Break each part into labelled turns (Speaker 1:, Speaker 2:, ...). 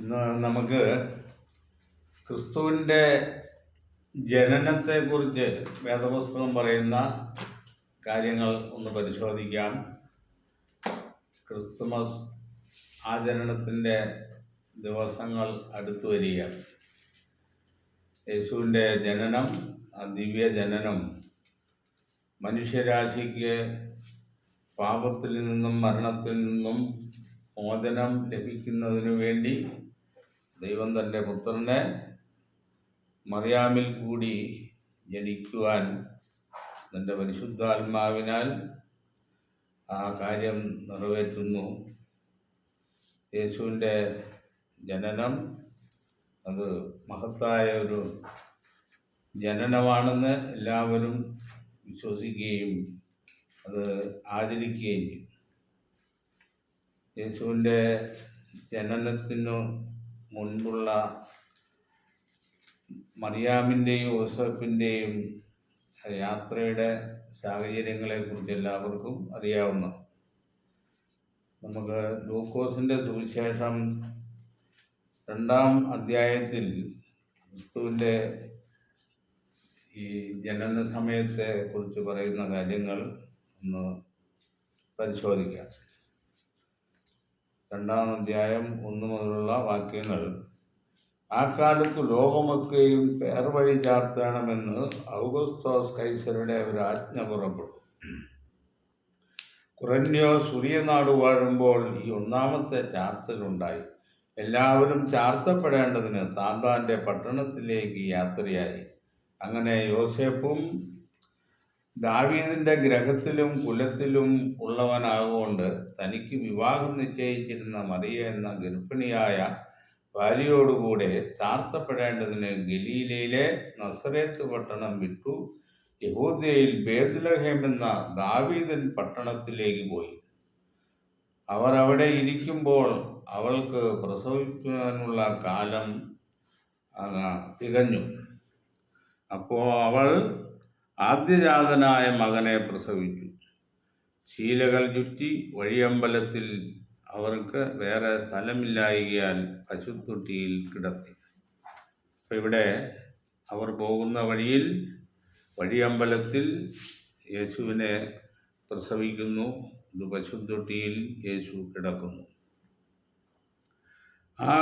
Speaker 1: നമുക്ക് ക്രിസ്തുവിന്റെ ജനനത്തെക്കുറിച്ച് വേദപുസ്തകം പറയുന്ന കാര്യങ്ങൾ ഒന്ന് പരിശോധിക്കാം. ക്രിസ്തുമസ് ആചരണത്തിന്റെ ദിവസങ്ങൾ അടുത്തു വരിക. യേശുവിന്റെ ജനനം ആ ദിവ്യ ജനനം മനുഷ്യരാശിക്ക് പാപത്തിൽ നിന്നും മരണത്തിൽ നിന്നും മോചനം ലഭിക്കുന്നതിനു വേണ്ടി ദൈവം തന്റെ പുത്രനെ മറിയാമിൽ കൂടി ജനിക്കുവാൻ തന്റെ പരിശുദ്ധാത്മാവിനാൽ ആ കാര്യം നിറവേറ്റുന്നു. യേശുവിന്റെ ജനനം അത് മഹത്തായ ഒരു ജനനമാണെന്ന് എല്ലാവരും വിശ്വസിക്കുകയും അത് ആചരിക്കുകയും ചെയ്യും. യേശുവിന്റെ ജനനത്തിനു മുൻപുള്ള മറിയാമിന്റെയും ഓസഫിന്റെയും യാത്രയുടെ സാഹചര്യങ്ങളെക്കുറിച്ച് എല്ലാവർക്കും അറിയാവുന്ന നമുക്ക് ലൂക്കോസിന്റെ സുവിശേഷം രണ്ടാം അധ്യായത്തിൽ ക്രിസ്തുവിന്റെ ഈ ജനന സമയത്തെ കുറിച്ച് പറയുന്ന കാര്യങ്ങൾ ഒന്ന് പരിശോധിക്കാം. രണ്ടാം അധ്യായം ഒന്ന് മുതലുള്ള വാക്യങ്ങൾ. ആ കാലത്ത് ലോകമൊക്കെയും പേർ വഴി ചാർത്തണമെന്ന് ഔഗസ്തോസ് കൈസരുടെ ഒരു ആജ്ഞ പുറപ്പെട്ടു. കുറഞ്ഞോ സൂര്യനാട് വാഴുമ്പോൾ ഈ ഒന്നാമത്തെ ചാർത്തലുണ്ടായി എല്ലാവരും ചാർത്തപ്പെടേണ്ടതിന് താന്താന്റെ പട്ടണത്തിലേക്ക് യാത്രയായി. അങ്ങനെ യോസേപ്പും ദാവീദിന്റെ ഗ്രഹത്തിലും കുലത്തിലും ഉള്ളവനാകൊണ്ട് തനിക്ക് വിവാഹം നിശ്ചയിച്ചിരുന്ന മറിയ എന്ന ഗർഭിണിയായ ഭാര്യയോടുകൂടെ താർത്തപ്പെടേണ്ടതിന് ഗലീലയിലെ നസറേത്ത് പട്ടണം വിട്ടു. യഹൂദയിൽ ബേദുലഹേം എന്ന ദാവീദൻ പട്ടണത്തിലേക്ക് പോയി. അവർ അവിടെ ഇരിക്കുമ്പോൾ അവൾക്ക് പ്രസവിക്കാനുള്ള കാലം തികഞ്ഞു. അപ്പോൾ അവൾ ആദ്യജാതനായ മകനെ പ്രസവിച്ചു. ശീലകൾ ചുറ്റി വഴിയമ്പലത്തിൽ അവർക്ക് വേറെ സ്ഥലമില്ലായികയാൽ പശുത്തൊട്ടിയിൽ കിടത്തി. അപ്പം ഇവിടെ അവർ പോകുന്ന വഴിയിൽ വഴിയമ്പലത്തിൽ യേശുവിനെ പ്രസവിക്കുന്നു. ഇത് പശുത്തൊട്ടിയിൽ യേശു കിടക്കുന്നു. ആ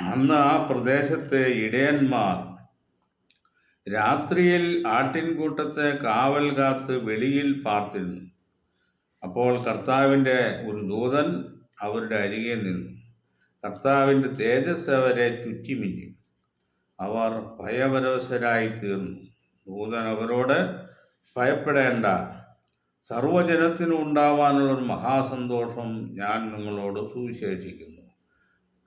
Speaker 1: അന്ന് ആ പ്രദേശത്തെ ഇടയന്മാർ രാത്രിയിൽ ആട്ടിൻകൂട്ടത്തെ കാവൽ കാത്ത് വെളിയിൽ പാർത്തിരുന്നു. അപ്പോൾ കർത്താവിന്റെ ഒരു ദൂതൻ അവരുടെ അരികെ നിന്നു. കർത്താവിന്റെ തേജസ് അവരെ ചുറ്റിമിഞ്ഞു അവർ ഭയപരവശരായി തീർന്നു. ദൂതൻ അവരോട് ഭയപ്പെടേണ്ട. സർവജനത്തിനും ഒരു മഹാസന്തോഷം ഞാൻ നിങ്ങളോട് സുവിശേഷിക്കുന്നു.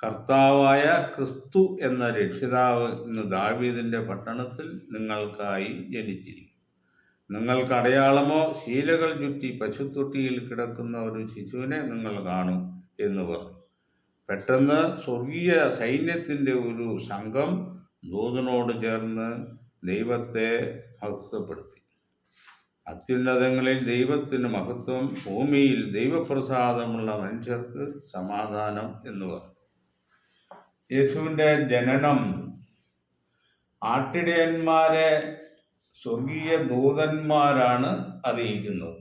Speaker 1: കർത്താവായ ക്രിസ്തു എന്ന രക്ഷിതാവ് ഇന്ന് ദാവീദിന്റെ പട്ടണത്തിൽ നിങ്ങൾക്കായി ജനിച്ചിരിക്കും നിങ്ങൾക്ക് അടയാളമോ ശീലകൾ ചുറ്റി പശുത്തൊട്ടിയിൽ കിടക്കുന്ന ഒരു ശിശുവിനെ നിങ്ങൾ കാണും എന്ന് പറഞ്ഞു. പെട്ടെന്ന് സ്വർഗീയ സൈന്യത്തിന്റെ ഒരു സംഘം ദൂതനോട് ചേർന്ന് ദൈവത്തെ മഹത്വപ്പെടുത്തി. അത്യുന്നതങ്ങളിൽ ദൈവത്തിന് മഹത്വം ഭൂമിയിൽ ദൈവപ്രസാദമുള്ള മനുഷ്യർക്ക് സമാധാനം എന്ന് പറഞ്ഞു. യേശുവിന്റെ ജനനം ആട്ടിടയന്മാരെ സ്വർഗീയ ദൂതന്മാരാണ് അറിയിക്കുന്നത്.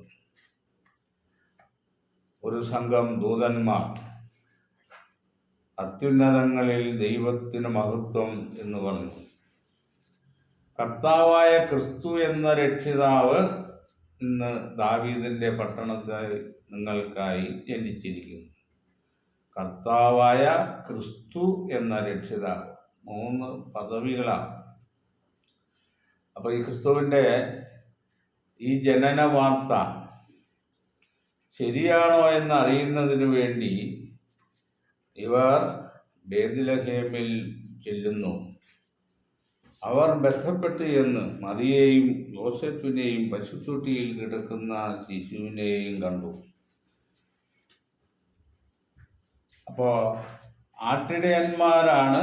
Speaker 1: ഒരു സംഘം ദൂതന്മാർ. അത്യുന്നതങ്ങളിൽ ദൈവത്തിന് മഹത്വം എന്ന് പറഞ്ഞു. കർത്താവായ ക്രിസ്തു എന്ന രക്ഷിതാവ് ഇന്ന് ദാവീദിന്റെ പട്ടണത്തിൽ നിങ്ങൾക്കായി ജനിച്ചിരിക്കുന്നു. കർത്താവായ ക്രിസ്തു എന്ന രക്ഷിതാവ്. മൂന്ന് പദവികളാണ്. അപ്പോൾ ഈ ക്രിസ്തുവിന്റെ ഈ ജനന വാർത്ത ശരിയാണോ എന്ന് അറിയുന്നതിന് വേണ്ടി ഇവർ ബേദിലഹേമിൽ ചെല്ലുന്നു. അവർ ബന്ധപ്പെട്ട് എന്ന് മറിയേയും ജോസഫിനെയും പശുത്തൊട്ടിയിൽ കിടക്കുന്ന ശിശുവിനെയും കണ്ടു. അപ്പോൾ ആട്ടിടയന്മാരാണ്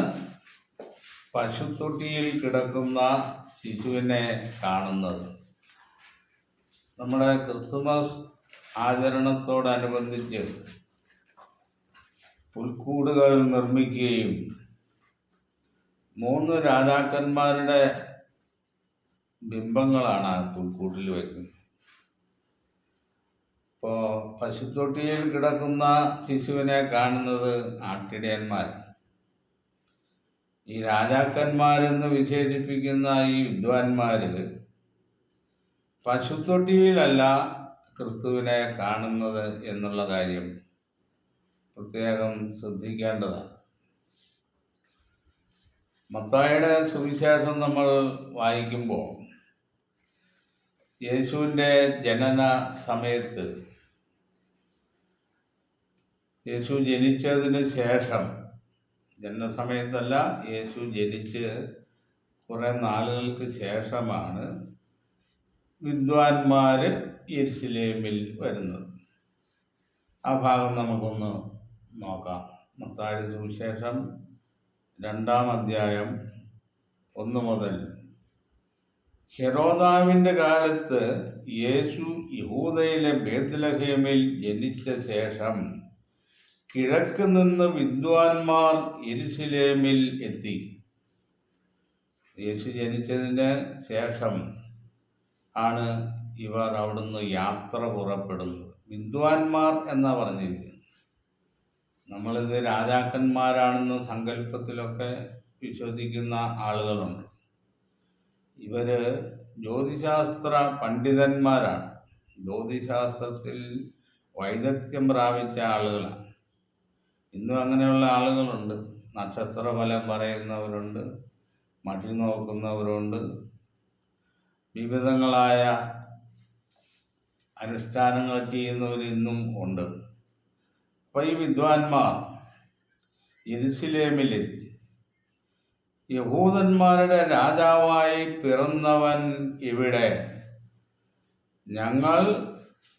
Speaker 1: പശുത്തൊട്ടിയിൽ കിടക്കുന്ന ശിശുവിനെ കാണുന്നത്. നമ്മുടെ ക്രിസ്തുമസ് ആചരണത്തോടനുബന്ധിച്ച് പുൽക്കൂടുകൾ നിർമ്മിക്കുകയും മൂന്ന് രാജാക്കന്മാരുടെ ബിംബങ്ങളാണ് ആ പുൽക്കൂട്ടിൽ വയ്ക്കുന്നത് ഇപ്പോൾ പശുത്തൊട്ടിയിൽ കിടക്കുന്ന ശിശുവിനെ കാണുന്നത് ആട്ടിടയന്മാർ. ഈ രാജാക്കന്മാരെന്ന് വിശേഷിപ്പിക്കുന്ന ഈ വിദ്വാൻമാർ പശുത്തൊട്ടിയിലല്ല ക്രിസ്തുവിനെ കാണുന്നത് എന്നുള്ള കാര്യം പ്രത്യേകം ശ്രദ്ധിക്കേണ്ടതാണ്. മത്തായുടെ സുവിശേഷം നമ്മൾ വായിക്കുമ്പോൾ യേശുവിന്റെ ജനന സമയത്ത് യേശു ജനിച്ചതിന് ശേഷം ജനസമയത്തല്ല യേശു ജനിച്ച് കുറേ നാളുകൾക്ക് ശേഷമാണ് വിദ്വാൻമാർ യരിശിലേമിൽ വരുന്നത്. ആ ഭാഗം നമുക്കൊന്ന് നോക്കാം. മത്തായ സുവിശേഷം രണ്ടാം അധ്യായം ഒന്ന് മുതൽ. ഹെറോദാവിന്റെ കാലത്ത് യേശു യഹൂദയിലെ ബേത്ലഹേമിൽ ജനിച്ച ശേഷം കിഴക്ക് നിന്ന് വിദ്വാൻമാർ എരിശിലേമിൽ എത്തി. യേശു ജനിച്ചതിന് ശേഷം ആണ് ഇവർ അവിടുന്ന് യാത്ര പുറപ്പെടുന്നത്. വിദ്വാൻമാർ എന്നാ പറഞ്ഞിരിക്കുന്നത്? നമ്മളിത് രാജാക്കന്മാരാണെന്ന് സങ്കല്പത്തിലൊക്കെ വിശ്വസിക്കുന്ന ആളുകളുണ്ട്. ഇവർ ജ്യോതിശാസ്ത്ര പണ്ഡിതന്മാരാണ്. ജ്യോതിശാസ്ത്രത്തിൽ വൈദഗ്ധ്യം പ്രാപിച്ച ആളുകളാണ്. ഇന്നും അങ്ങനെയുള്ള ആളുകളുണ്ട്. നക്ഷത്രഫലം പറയുന്നവരുണ്ട്. മഷി നോക്കുന്നവരുണ്ട്. വിവിധങ്ങളായ അനുഷ്ഠാനങ്ങൾ ചെയ്യുന്നവർ ഇന്നും ഉണ്ട്. അപ്പോൾ ഈ വിദ്വാൻമാർ ഇരുസിലേമിലെത്തി യഹൂദന്മാരുടെ രാജാവായി പിറന്നവൻ ഇവിടെ. ഞങ്ങൾ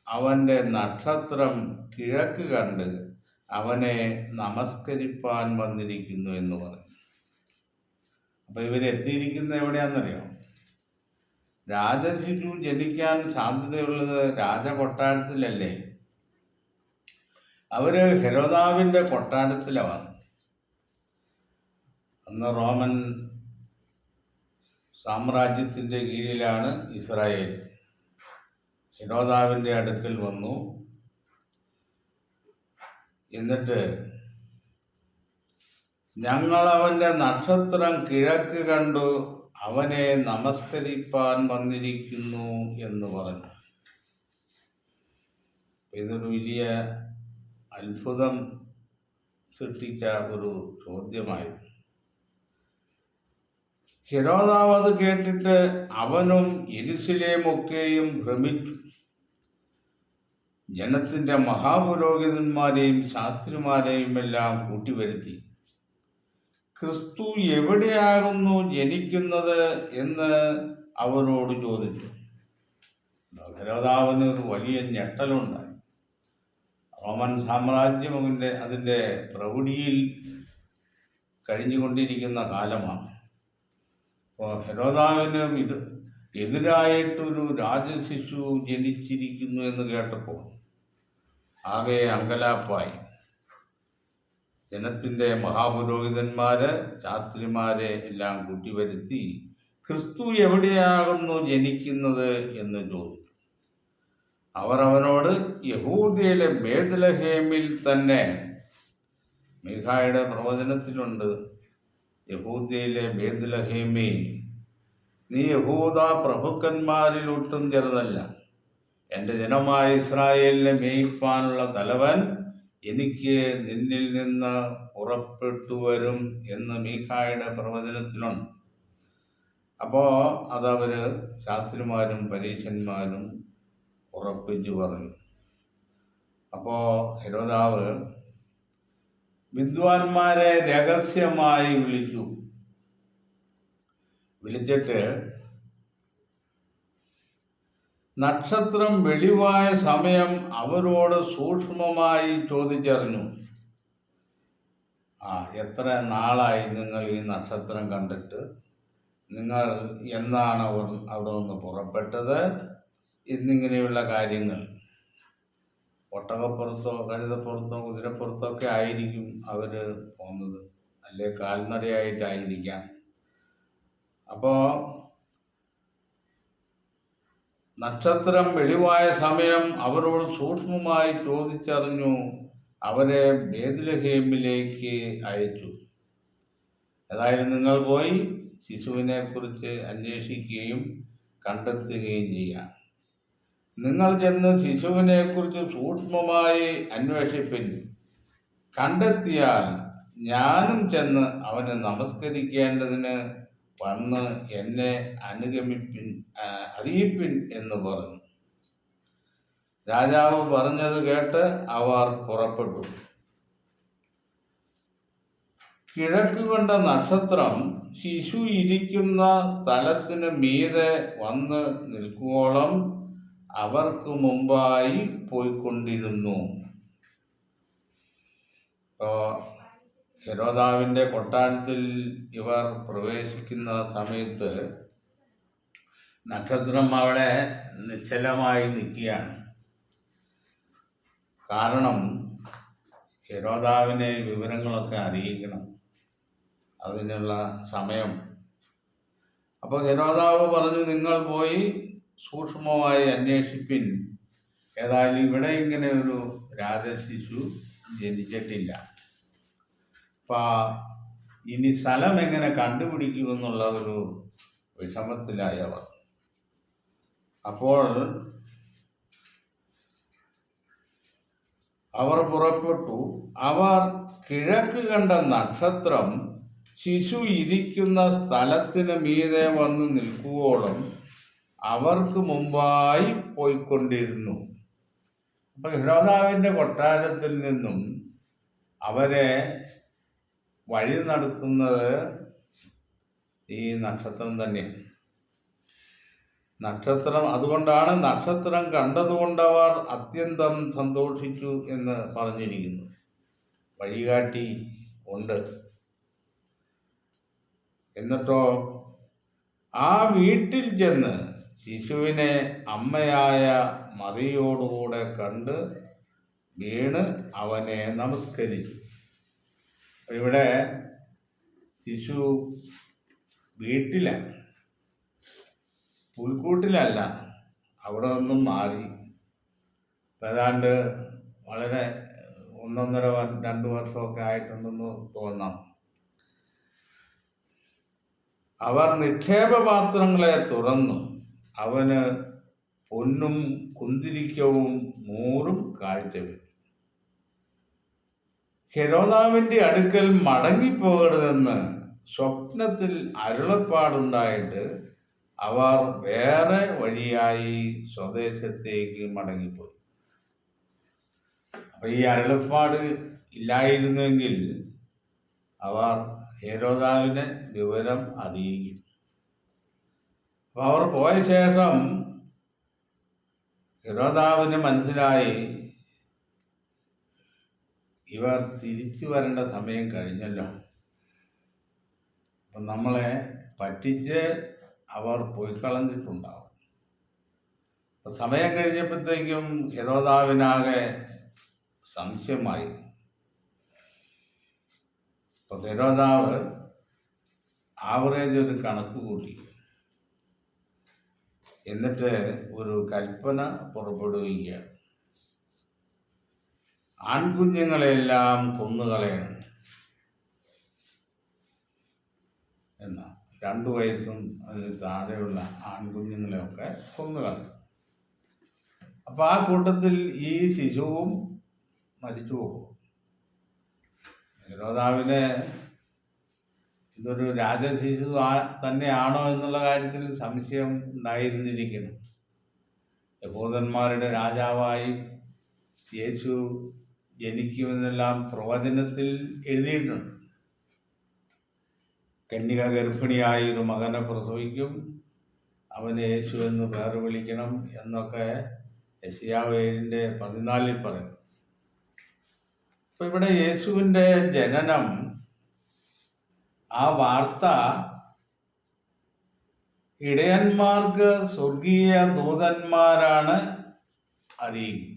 Speaker 1: അവന്റെ നക്ഷത്രം കിഴക്ക് കണ്ട് അവനെ നമസ്കരിപ്പാൻ വന്നിരിക്കുന്നു എന്ന് പറഞ്ഞു. അപ്പോൾ ഇവരെത്തിയിരിക്കുന്നത് എവിടെയാണെന്നറിയോ? രാജശിശു ജനിക്കാൻ സാധ്യതയുള്ളത് രാജകൊട്ടാരത്തിലല്ലേ? അവർ ഹെരോദാവിന്റെ കൊട്ടാരത്തിലാണ്. അന്ന് റോമൻ സാമ്രാജ്യത്തിന്റെ കീഴിലാണ് ഇസ്രായേൽ. ഹെരോദാവിന്റെ അടുക്കൽ വന്നു. എന്നിട്ട് ഞങ്ങൾ അവന്റെ നക്ഷത്രം കിഴക്ക് കണ്ടു അവനെ നമസ്കരിപ്പാൻ വന്നിരിക്കുന്നു എന്ന് പറഞ്ഞു. ഇതൊരു വലിയ അത്ഭുതം സൃഷ്ടിച്ച ഒരു ചോദ്യമായിരുന്നു. ഹിരോദാവ് അത് കേട്ടിട്ട് അവനും എരിശിലേമൊക്കെയും ഭ്രമിച്ചു. ജനത്തിന്റെ മഹാപുരോഹിതന്മാരെയും ശാസ്ത്രിമാരെയും എല്ലാം കൂട്ടിവരുത്തി. ക്രിസ്തു എവിടെയാകുന്നു ജനിക്കുന്നത് എന്ന് അവരോട് ചോദിച്ചു. ഭഗരതാവിന് ഒരു വലിയ ഞെട്ടലുണ്ടായി. റോമൻ സാമ്രാജ്യം അതിന്റെ അതിന്റെ പ്രൗഢിയിൽ കഴിഞ്ഞുകൊണ്ടിരിക്കുന്ന കാലമാണ്. അപ്പോൾ ഹരോദാവിന് ഇത് എതിരായിട്ടൊരു രാജശിശു ജനിച്ചിരിക്കുന്നു എന്ന് കേട്ടപ്പോൾ ആകെ അങ്കലാപ്പായി. ജനത്തിന്റെ മഹാപുരോഹിതന്മാർ ശാസ്ത്രിമാരെ എല്ലാം കൂട്ടിവരുത്തി ക്രിസ്തു എവിടെയാകുന്നു ജനിക്കുന്നത്? എന്ന് ചോദിച്ചു. അവർ അവനോട് യഹൂദിയിലെ ബേദലഹേമിൽ തന്നെ. മേഘായുടെ പ്രവചനത്തിലുണ്ട് യഹൂദിയിലെ ബേദലഹേമി നീ യഹൂദ പ്രഭുക്കന്മാരിൽ ഒട്ടും ചെറുതല്ല. എന്റെ ജനമായ ഇസ്രായേലിനെ മേയിപ്പാനുള്ള തലവൻ എനിക്ക് നിന്നിൽ നിന്ന് പുറപ്പെട്ടു വരും എന്ന് മീഖായുടെ പ്രവചനത്തിലുണ്ട്. അപ്പോൾ അതവർ ശാസ്ത്രിമാരും പരീക്ഷന്മാരും ഉറപ്പിച്ചു പറഞ്ഞു. അപ്പോൾ ഹെരോദാവ് വിദ്വാൻമാരെ രഹസ്യമായി വിളിച്ചു. വിളിച്ചിട്ട് നക്ഷത്രം വെളിവായ സമയം അവരോട് സൂക്ഷ്മമായി ചോദിച്ചറിഞ്ഞു. ആ എത്ര നാളായി നിങ്ങൾ ഈ നക്ഷത്രം കണ്ടിട്ട്? നിങ്ങൾ എന്നാണ് അവർ അവിടെ നിന്ന് പുറപ്പെട്ടത്? എന്നിങ്ങനെയുള്ള കാര്യങ്ങൾ. ഒട്ടകപ്പുറത്തോ കഴുതപ്പുറത്തോ കുതിരപ്പുറത്തോ ഒക്കെ ആയിരിക്കും അവർ പോകുന്നത്. അല്ലെ കാൽനടയായിട്ടായിരിക്കാം. അപ്പോൾ നക്ഷത്രം വെളിവായ സമയം അവരോട് സൂക്ഷ്മമായി ചോദിച്ചറിഞ്ഞു അവരെ ബേദ്ലഹേമിലേക്ക് അയച്ചു. ഏതായാലും നിങ്ങൾ പോയി ശിശുവിനെ കുറിച്ച് അന്വേഷിക്കുകയും കണ്ടെത്തുകയും ചെയ്യാം. നിങ്ങൾ ചെന്ന് ശിശുവിനെ കുറിച്ച് സൂക്ഷ്മമായി അന്വേഷിപ്പിൻ. കണ്ടെത്തിയാൽ ഞാനും ചെന്ന് അവനെ നമസ്കരിക്കേണ്ടതിന് വന്ന് എന്നെ അനുഗമിപ്പിൻ അറിയിപ്പിൻ എന്ന് പറഞ്ഞു. രാജാവ് പറഞ്ഞത് കേട്ട് അവർ പുറപ്പെട്ടു. കിഴക്ക് കണ്ട നക്ഷത്രം ശിശു ഇരിക്കുന്ന സ്ഥലത്തിന് മീതെ വന്ന് നിൽക്കുവോളം അവർക്ക് മുമ്പായി പോയിക്കൊണ്ടിരുന്നു. ഹെരോദാവിന്റെ കൊട്ടാരത്തിൽ ഇവർ പ്രവേശിക്കുന്ന സമയത്ത് നക്ഷത്രം അവിടെ നിശ്ചലമായി നിൽക്കുകയാണ്. കാരണം ഹെരോദാവിനെ വിവരങ്ങളൊക്കെ അറിയിക്കണം. അതിനുള്ള സമയം. അപ്പോൾ ഹെരോദാവ് പറഞ്ഞു നിങ്ങൾ പോയി സൂക്ഷ്മമായി അന്വേഷിപ്പിൻ. ഏതായാലും ഇവിടെ ഇങ്ങനെ ഒരു രാജശിശു ജനിച്ചിട്ടില്ല. അപ്പം ഇനി സ്ഥലം എങ്ങനെ കണ്ടുപിടിക്കുമെന്നുള്ള ഒരു വിഷമത്തിലായവർ. അപ്പോൾ അവർ പുറപ്പെട്ടു. അവർ കിഴക്ക് കണ്ട നക്ഷത്രം ശിശു ഇരിക്കുന്ന സ്ഥലത്തിന് മീതെ വന്ന് നിൽക്കുവോളം അവർക്ക് മുമ്പായി പോയിക്കൊണ്ടിരുന്നു. അപ്പൊ ഹിരോദാവിന്റെ കൊട്ടാരത്തിൽ നിന്നും അവരെ വഴി നടത്തുന്നത് ഈ നക്ഷത്രം തന്നെയാണ് നക്ഷത്രം അതുകൊണ്ടാണ് നക്ഷത്രം കണ്ടതുകൊണ്ടവർ അത്യന്തം സന്തോഷിച്ചു എന്ന് പറഞ്ഞിരിക്കുന്നു. വഴികാട്ടി ഉണ്ട്. എന്നിട്ടോ ആ വീട്ടിൽ ചെന്ന് ശിശുവിനെ അമ്മയായ മറിയോടുകൂടെ കണ്ട് വീണ് അവനെ നമസ്കരിച്ചു. ഇവിടെ ശിശു വീട്ടിലാണ് പുൽക്കൂട്ടിലല്ല അവിടെ നിന്നും മാറി. ഏതാണ്ട് വളരെ ഒന്നൊന്നര രണ്ട് വർഷമൊക്കെ ആയിട്ടുണ്ടെന്ന് തോന്നാം. അവർ നിക്ഷേപപാത്രങ്ങളെ തുറന്നു. അവന് പൊന്നും കുന്തിരിക്കവും മൂറും കാഴ്ചവെച്ചു. ഹെരോദാവിന്റെ അടുക്കൽ മടങ്ങിപ്പോകരുതെന്ന് സ്വപ്നത്തിൽ അരുളപ്പാടുണ്ടായിട്ട് അവർ വേറെ വഴിയായി സ്വദേശത്തേക്ക് മടങ്ങിപ്പോയി. അപ്പൊ ഈ അരുളപ്പാട് ഇല്ലായിരുന്നെങ്കിൽ അവർ ഹേരോദാവിനെ വിവരം അറിയിക്കും. അപ്പൊ അവർ പോയ ശേഷം ഹെരോദാവിന് മനസ്സിലായി ഇവർ തിരിച്ചു വരേണ്ട സമയം കഴിഞ്ഞല്ലോ. അപ്പം നമ്മളെ പറ്റിച്ച് അവർ പോയി കളഞ്ഞിട്ടുണ്ടാവും അപ്പം സമയം കഴിഞ്ഞപ്പോഴത്തേക്കും ഹെരോദാവിനാകെ സംശയമായി. അപ്പം ഹെരോദാവ് ആവറേജ് ഒരു കണക്ക് കൂട്ടി. എന്നിട്ട് ഒരു കൽപ്പന പുറപ്പെടുവിക്കുകയാണ്. ആൺകുഞ്ഞുങ്ങളെല്ലാം കൊന്നുകളയണം. എന്നാ രണ്ടു വയസ്സും അതിന് താഴെയുള്ള ആൺകുഞ്ഞുങ്ങളെയൊക്കെ കൊന്നുകളയും അപ്പൊ ആ കൂട്ടത്തിൽ ഈ ശിശുവും മരിച്ചു പോകും. ഹെരോദാവിന് ഇതൊരു രാജശിശു തന്നെയാണോ എന്നുള്ള കാര്യത്തിൽ സംശയം ഉണ്ടായിരുന്നിരിക്കണം. യഹൂദന്മാരുടെ രാജാവായി യേശു ജനിക്കുമെന്നെല്ലാം പ്രവചനത്തിൽ എഴുതിയിട്ടുണ്ട്. കന്യക ഗർഭിണിയായി ഒരു മകനെ പ്രസവിക്കും. അവനെ യേശു എന്ന് പേർ വിളിക്കണം എന്നൊക്കെ യശിയാവേലിന്റെ പതിനാലിൽ പറയും. അപ്പം ഇവിടെ യേശുവിന്റെ ജനനം ആ വാർത്ത ഇടയന്മാർക്ക് സ്വർഗീയ ദൂതന്മാരാണ് അറിയിക്കുന്നത്.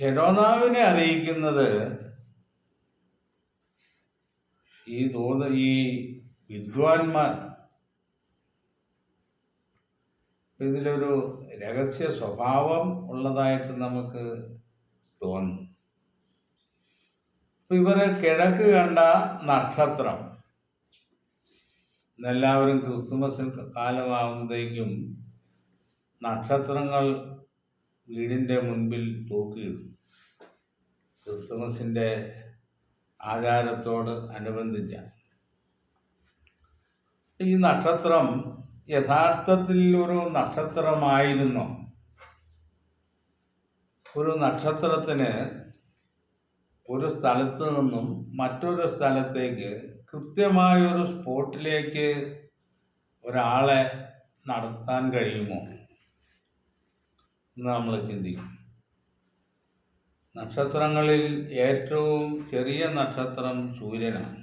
Speaker 1: ഹെരോനാവിനെ അറിയിക്കുന്നത് ഈ തോത് ഈ വിദ്വാൻമാർ. ഇതിലൊരു രഹസ്യ സ്വഭാവം ഉള്ളതായിട്ട് നമുക്ക് തോന്നും. അപ്പം ഇവർ കിഴക്ക് കണ്ട നക്ഷത്രം. എല്ലാവരും ക്രിസ്തുമസ് കാലമാകുമ്പോഴേക്കും നക്ഷത്രങ്ങൾ വീടിന്റെ മുൻപിൽ തൂക്കിയിടും. ക്രിസ്തുമസിന്റെ ആചാരത്തോട് അനുബന്ധിച്ചാണ് ഈ നക്ഷത്രം യഥാർത്ഥത്തിൽ ഒരു നക്ഷത്രമായിരുന്നു. ഒരു നക്ഷത്രത്തിന് ഒരു സ്ഥലത്ത് നിന്നും മറ്റൊരു സ്ഥലത്തേക്ക് കൃത്യമായൊരു സ്പോട്ടിലേക്ക് ഒരാളെ നടത്താൻ കഴിയുമോ? എന്ന് നമ്മൾ ചിന്തിക്കും. നക്ഷത്രങ്ങളിൽ ഏറ്റവും ചെറിയ നക്ഷത്രം സൂര്യനാണ്.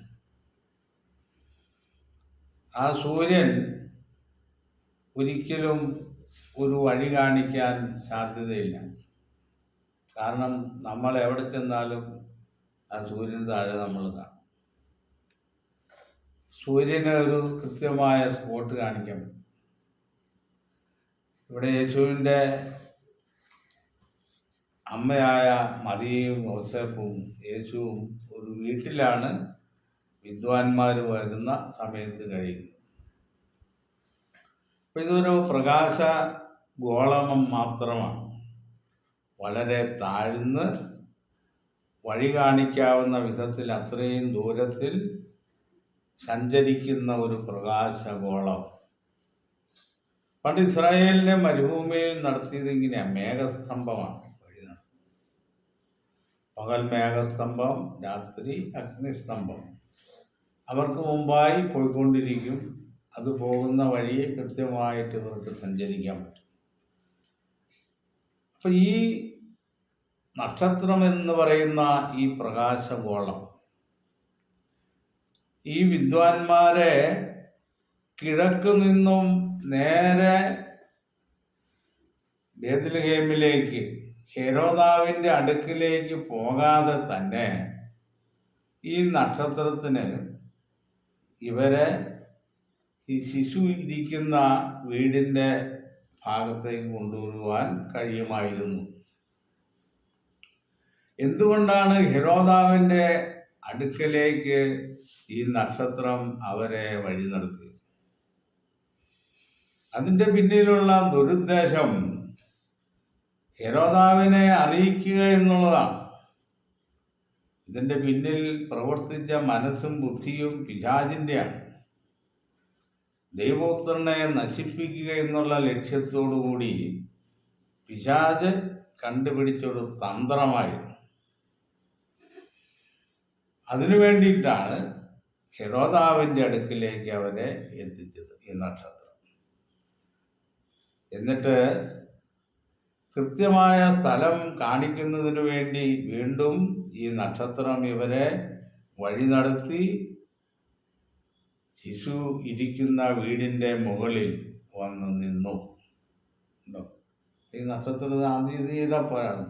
Speaker 1: ആ സൂര്യൻ ഒരിക്കലും ഒരു വഴി കാണിക്കാൻ സാധ്യതയില്ല. കാരണം നമ്മൾ എവിടെ ചെന്നാലും ആ സൂര്യന് താഴെ നമ്മൾ കാണും. സൂര്യന് ഒരു കൃത്യമായ സ്പോട്ട് കാണിക്കാൻ ഇവിടെ യേശുവിന്റെ അമ്മയായ മറിയയും യോസേഫും യേശുവും ഒരു വീട്ടിലാണ് വിദ്വാൻമാർ വരുന്ന സമയത്ത് കഴിയുന്നത്. അപ്പം ഇതൊരു പ്രകാശ ഗോളമം മാത്രമാണ്. വളരെ താഴ്ന്ന് വഴി കാണിക്കാവുന്ന വിധത്തിൽ അത്രയും ദൂരത്തിൽ സഞ്ചരിക്കുന്ന ഒരു പ്രകാശഗോളം പണ്ട് ഇസ്രായേലിനെ മരുഭൂമിയിൽ നടത്തിയത് ഇങ്ങനെയാണ് മേഘസ്തംഭമാണ്. പകൽ മേഘസ്തംഭം രാത്രി അഗ്നിസ്തംഭം. അവർക്ക് മുമ്പായി പോയിക്കൊണ്ടിരിക്കും. അത് പോകുന്ന വഴിയെ കൃത്യമായിട്ട് ഇവർക്ക് സഞ്ചരിക്കാൻ പറ്റും. അപ്പൊ ഈ നക്ഷത്രം എന്ന് പറയുന്ന ഈ പ്രകാശഗോളം ഈ വിദ്വാൻമാരെ കിഴക്ക് നിന്നും നേരെ ബേദൽഹേമിലേക്ക് ഹെരോദാവിന്റെ അടുക്കിലേക്ക് പോകാതെ തന്നെ ഈ നക്ഷത്രത്തിന് ഇവരെ ഈ ശിശു ഇരിക്കുന്ന വീടിന്റെ ഭാഗത്തേക്ക് കൊണ്ടുവരുവാൻ കഴിയുമായിരുന്നു. എന്തുകൊണ്ടാണ് ഹെരോദാവിന്റെ അടുക്കലേക്ക് ഈ നക്ഷത്രം അവരെ വഴി നടത്തി അതിന്റെ പിന്നിലുള്ള ദുരുദ്ദേശം ഹെരോദാവിനെ അറിയിക്കുക എന്നുള്ളതാണ്. ഇതിന്റെ പിന്നിൽ പ്രവർത്തിച്ച മനസ്സും ബുദ്ധിയും പിശാചിന്റെയാണ് ദൈവോത്രനെ നശിപ്പിക്കുക എന്നുള്ള ലക്ഷ്യത്തോടു കൂടി പിശാജ് കണ്ടുപിടിച്ചൊരു തന്ത്രമായിരുന്നു. അതിനു വേണ്ടിയിട്ടാണ് ഹെരോദാവിന്റെ അടുക്കിലേക്ക് അവരെ എത്തിച്ചത് ഈ നക്ഷത്രം. എന്നിട്ട് കൃത്യമായ സ്ഥലം കാണിക്കുന്നതിന് വേണ്ടി വീണ്ടും ഈ നക്ഷത്രം ഇവരെ വഴി നടത്തി ശിശു ഇരിക്കുന്ന വീടിന്റെ മുകളിൽ വന്ന് നിന്നു. ഈ നക്ഷത്രം ഇത് ചെയ്തപ്പോഴാണ്.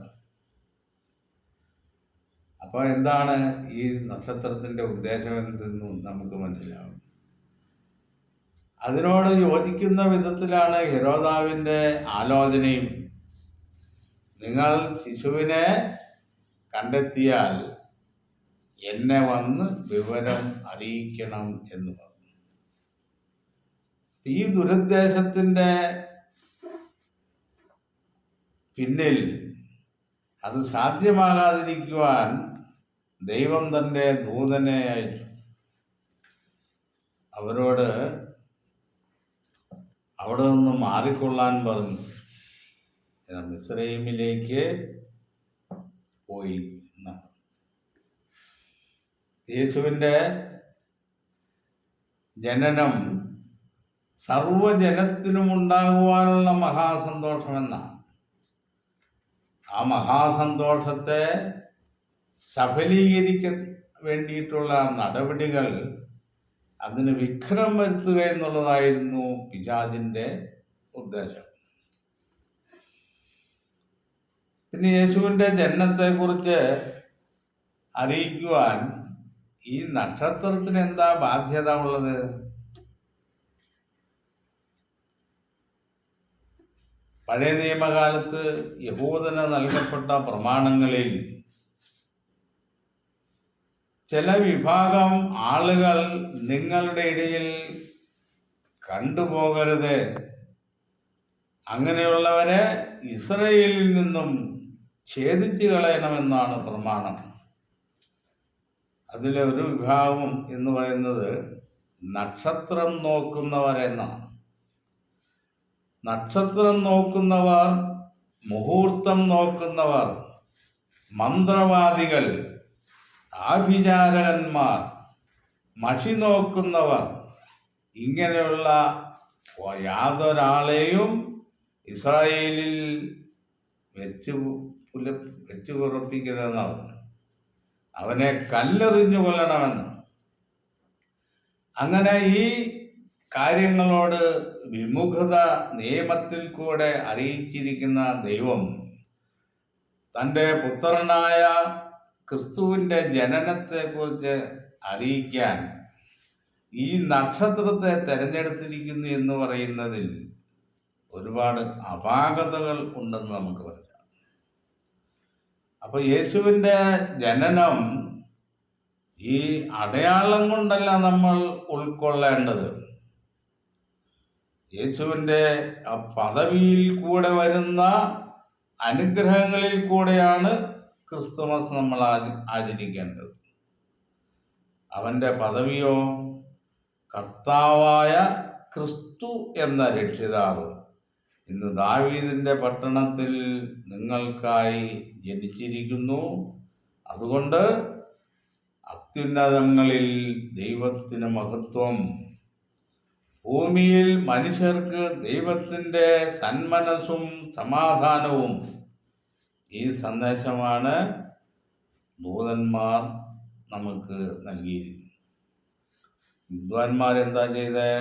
Speaker 1: അപ്പോൾ എന്താണ് ഈ നക്ഷത്രത്തിന്റെ ഉദ്ദേശം എന്തെന്ന് നമുക്ക് മനസ്സിലാവും. അതിനോട് യോജിക്കുന്ന വിധത്തിലാണ് ഹിരോദാവിന്റെ ആലോചനയും നിങ്ങൾ ശിശുവിനെ കണ്ടെത്തിയാൽ എന്നെ വന്ന് വിവരം അറിയിക്കണം എന്ന് പറഞ്ഞു. ഈ ദുരുദ്ദേശത്തിന്റെ പിന്നിൽ അത് സാധ്യമാകാതിരിക്കുവാൻ ദൈവം തന്റെ ദൂതനെ അയച്ചു. അവരോട് അവിടെ നിന്ന് മാറിക്കൊള്ളാൻ പറഞ്ഞു. മിസ്രൈമിലേക്ക് പോയി യേശുവിന്റെ ജനനം സർവജനത്തിനും ഉണ്ടാകുവാനുള്ള മഹാസന്തോഷമെന്നാണ് ആ മഹാസന്തോഷത്തെ സഫലീകരിക്കാൻ വേണ്ടിയിട്ടുള്ള നടപടികൾ അതിന് വിഘ്നം വരുത്തുക എന്നുള്ളതായിരുന്നു പിജാജിന്റെ ഉദ്ദേശം. പിന്നെ യേശുവിന്റെ ജനനത്തെക്കുറിച്ച് അറിയിക്കുവാൻ ഈ നക്ഷത്രത്തിന് എന്താ ബാധ്യത ഉള്ളത്? പഴയ നിയമകാലത്ത് യഹൂദന് നൽകപ്പെട്ട പ്രമാണങ്ങളിൽ ചില വിഭാഗം ആളുകൾ നിങ്ങളുടെ ഇടയിൽ കണ്ടുപോകരുത്. അങ്ങനെയുള്ളവരെ ഇസ്രയേലിൽ നിന്നും ഛേദിച്ചു കളയണമെന്നാണ് പ്രമാണം. അതിലെ ഒരു വിഭാഗം എന്ന് പറയുന്നത് നക്ഷത്രം നോക്കുന്നവരെന്നാണ് നക്ഷത്രം നോക്കുന്നവർ മുഹൂർത്തം നോക്കുന്നവർ മന്ത്രവാദികൾ ആഭിചാരകന്മാർ മഷി നോക്കുന്നവർ ഇങ്ങനെയുള്ള യാതൊരാളെയും ഇസ്രായേലിൽ വെച്ച് പുല വെച്ച് പുറപ്പിക്കരുതെന്നാണ് അവനെ കല്ലെറിഞ്ഞു കൊല്ലണമെന്ന്. അങ്ങനെ ഈ കാര്യങ്ങളോട് വിമുഖത നിയമത്തിൽ കൂടെ അറിയിച്ചിരിക്കുന്ന ദൈവം തന്റെ പുത്രനായ ക്രിസ്തുവിന്റെ ജനനത്തെക്കുറിച്ച് അറിയിക്കാൻ ഈ നക്ഷത്രത്തെ തിരഞ്ഞെടുത്തിരിക്കുന്നു എന്ന് പറയുന്നതിൽ ഒരുപാട് അപാകതകൾ ഉണ്ടെന്ന് നമുക്ക് പറയാം. അപ്പോൾ യേശുവിന്റെ ജനനം ഈ അടയാളം കൊണ്ടല്ല നമ്മൾ ഉൾക്കൊള്ളേണ്ടത്. യേശുവിന്റെ പദവിയിൽ കൂടെ വരുന്ന അനുഗ്രഹങ്ങളിൽ കൂടെയാണ് ക്രിസ്തുമസ് നമ്മൾ ആച- ആചരിക്കേണ്ടത്. അവന്റെ പദവിയോ കർത്താവായ ക്രിസ്തു എന്ന രക്ഷിതാവ് ഇന്ന് ദാവീദിന്റെ പട്ടണത്തിൽ നിങ്ങൾക്കായി ജനിച്ചിരിക്കുന്നു. അതുകൊണ്ട് അത്യുന്നതങ്ങളിൽ ദൈവത്തിന് മഹത്വം. ഭൂമിയിൽ മനുഷ്യർക്ക് ദൈവത്തിന്റെ സന്മനസ്സും സമാധാനവും. ഈ സന്ദേശമാണ് ദൂതന്മാർ നമുക്ക് നൽകിയിരിക്കുന്നത്. വിദ്വാന്മാരെന്താ ചെയ്തേ?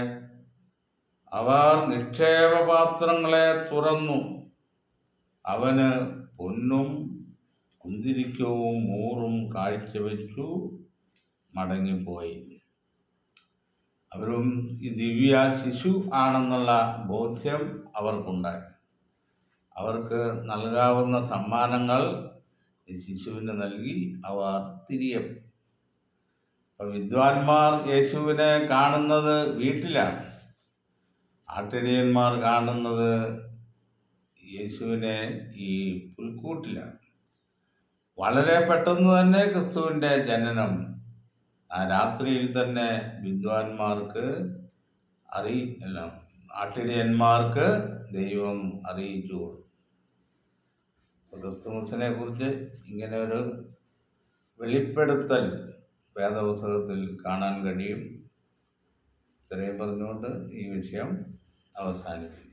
Speaker 1: അവർ നിക്ഷേപപാത്രങ്ങളെ തുറന്നു. അവന് പൊന്നും കുന്തിരിക്കവും മൂറും കാഴ്ചവെച്ചു മടങ്ങിപ്പോയി. അവരും ഈ ദിവ്യ ശിശു ആണെന്നുള്ള ബോധ്യം അവർക്കുണ്ടായി. അവർക്ക് നൽകാവുന്ന സമ്മാനങ്ങൾ ഈ ശിശുവിന് നൽകി അവർ തിരികെ. വിദ്വാൻമാർ യേശുവിനെ കാണുന്നത് വീട്ടിലാണ്. ആട്ടിടയന്മാർ കാണുന്നത് യേശുവിനെ ഈ പുൽക്കൂട്ടിലാണ്. വളരെ പെട്ടെന്ന് തന്നെ ക്രിസ്തുവിന്റെ ജനനം ആ രാത്രിയിൽ തന്നെ വിദ്വാൻമാർക്ക് അറിയില്ല ആട്ടിടയന്മാർക്ക് ദൈവം അറിയിച്ചു ക്രിസ്തുമസിനെ കുറിച്ച് ഇങ്ങനെ ഒരു വെളിപ്പെടുത്തൽ വേദപുസ്തകത്തിൽ കാണാൻ കഴിയും. ഇത്രയും പറഞ്ഞുകൊണ്ട് ഈ വിഷയം അവസാനിപ്പിക്കും